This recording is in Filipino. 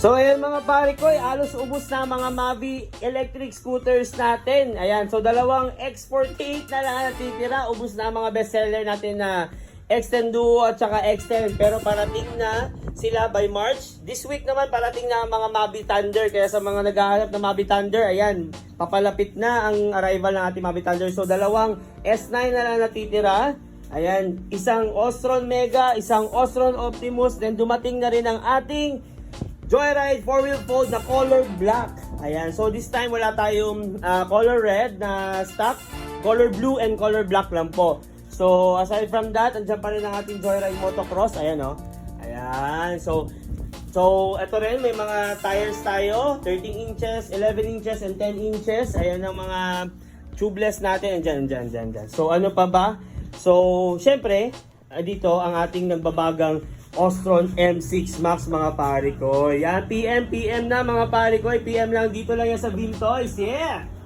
So ayan mga pare ko, eh, alos ubos na mga Mavi electric scooters natin. Ayan, so dalawang X48 na lang ang natitira. Ubos na mga bestseller natin na X10 Duo at saka X10. Pero parating na sila by March. This week naman parating na ang mga Mavi Thunder. Kaya sa mga naghahanap ng Mavi Thunder, ayan, papalapit na ang arrival ng ating Mavi Thunder. So dalawang S9 na lang natitira. Ayan, isang Ostron Mega, isang Ostron Optimus, then dumating na rin ang ating Joyride 4-wheel fold na color black. Ayan, so this time wala tayong ah, color red na stock, color blue and color black lang po. So aside from that, andyan pa rin ang ating Joyride Motocross. Ayan oh. Ayan, so So, ito rin, may mga tires tayo, 13 inches, 11 inches, and 10 inches. Ayan ang mga tubeless natin. Andyan, andyan, andyan, andyan. So, ano pa ba? So, syempre, ah, dito ang ating nagbabagang Ostron M6 Max mga pare ko. Yan, PM, PM na mga pare ko. PM lang dito lang yan sa Beam Toys. Yeah!